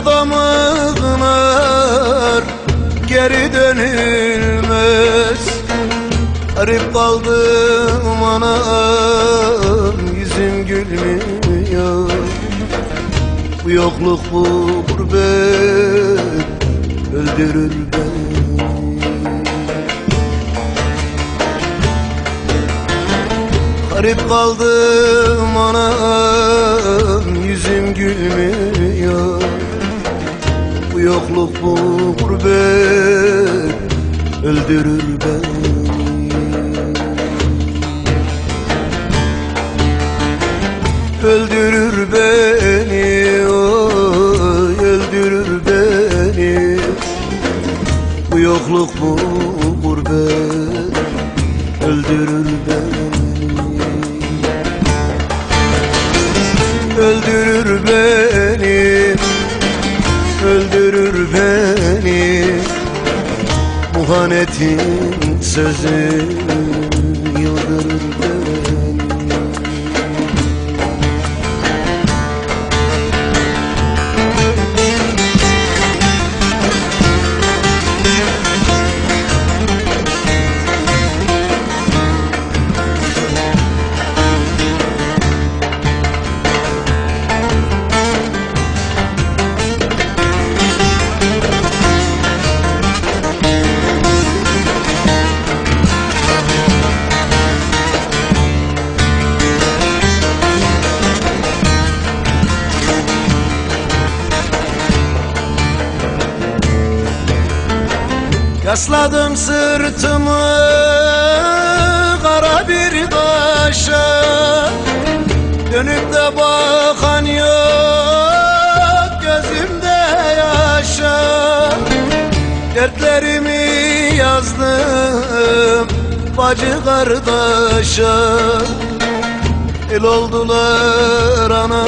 El adamı kınar geri dönülmez. Garip kaldım anam yüzüm gülmüyor. Bu yokluk bu gurbet öldürür beni Garip kaldım anam yüzüm gülmüyor yokluk bu gurbet öldürür beni. Öldürür beni oy öldürür beni. Bu yokluk bu gurbet öldürür beni. Öldürür beni Öldürür Muhanetin sözü yıldırır Yasladım sırtımı kara bir taşa. Dönüp de bakan yok gözümde yaşa. Dertlerimi yazdım bacı kardeşe. El oldular anam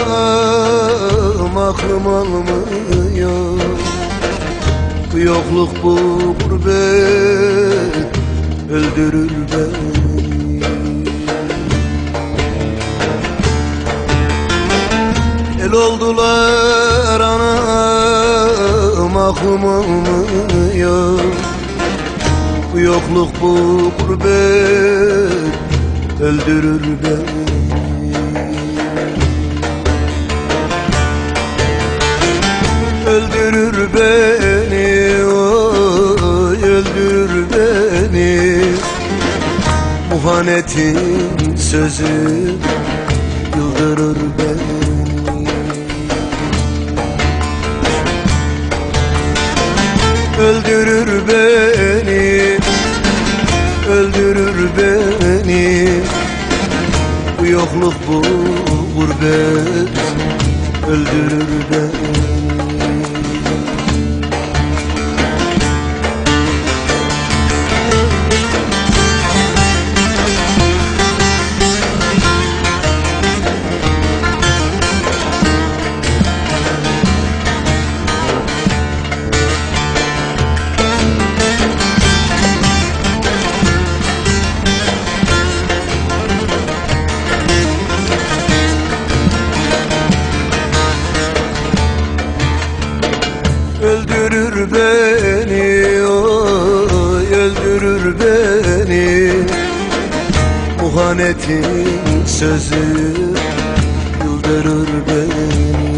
aklım almıyor yokluk bu gurbet öldürür beni El oldular anam aklım almıyor Bu yokluk bu gurbet öldürür beni öldürür beni Muhanetin sözü yıldırır beni. Öldürür beni Öldürür beni. Bu yokluk bu gurbet Öldürür beni Öldürür beni oy öldürür beni. Muhanetin sözü yıldırır beni